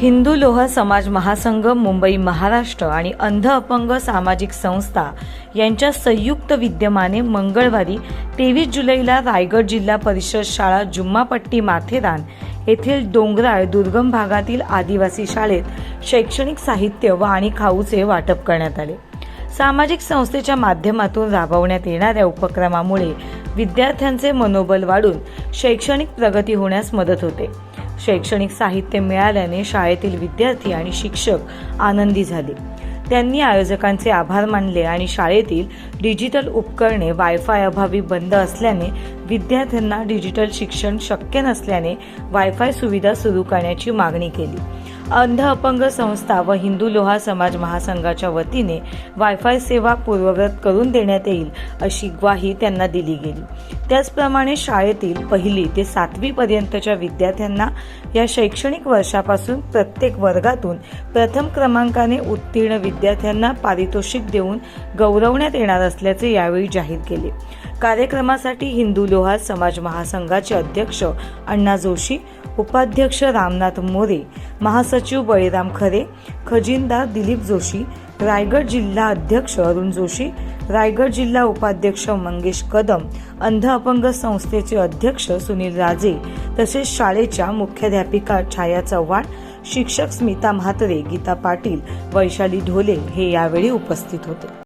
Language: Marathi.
हिंदू लोह समाज महासंघ मुंबई महाराष्ट्र आणि अंध अपंग सामाजिक संस्था यांच्या संयुक्त विद्यमाने मंगळवारी तेवीस जुलैला रायगड जिल्हा परिषद शाळा जुम्मापट्टी माथेरान येथील डोंगराळ दुर्गम भागातील आदिवासी शाळेत शैक्षणिक साहित्य व आणि खाऊचे वाटप करण्यात आले. सामाजिक संस्थेच्या माध्यमातून राबवण्यात येणाऱ्या उपक्रमामुळे विद्यार्थ्यांचे मनोबल वाढून शैक्षणिक प्रगती होण्यास मदत होते. शैक्षणिक साहित्य मिळाल्याने शाळेतील विद्यार्थी आणि शिक्षक आनंदी झाले. त्यांनी आयोजकांचे आभार मानले आणि शाळेतील डिजिटल उपकरणे वायफाय अभावी बंद असल्याने विद्यार्थ्यांना डिजिटल शिक्षण शक्य नसल्याने वायफाय सुविधा सुरू करण्याची मागणी केली. अंध अपंग संस्था व हिंदू लोहा समाज महासंघाच्या वतीने वायफाय सेवा पूर्ववत करून देण्यात येईल अशी ग्वाही त्यांना दिली गेली. त्याचप्रमाणे शाळेतील पहिली ते सातवी पर्यंतच्या विद्यार्थ्यांना या शैक्षणिक वर्षापासून प्रत्येक वर्गातून प्रथम क्रमांकाने उत्तीर्ण विद्यार्थ्यांना पारितोषिक देऊन गौरवण्यात येणार असल्याचे यावेळी जाहीर केले. कार्यक्रमासाठी हिंदू लोहा समाज महासंघाचे अध्यक्ष अण्णा जोशी उपाध्यक्ष रामनाथ मोरे महासचिव बळीराम खरे खजिनदार दिलीप जोशी रायगड जिल्हा अध्यक्ष अरुण जोशी रायगड जिल्हा उपाध्यक्ष मंगेश कदम अंध अपंग संस्थेचे अध्यक्ष सुनील राजे तसेच शाळेच्या मुख्याध्यापिका छाया चव्हाण शिक्षक स्मिता म्हात्रे गीता पाटील वैशाली ढोले हे यावेळी उपस्थित होते.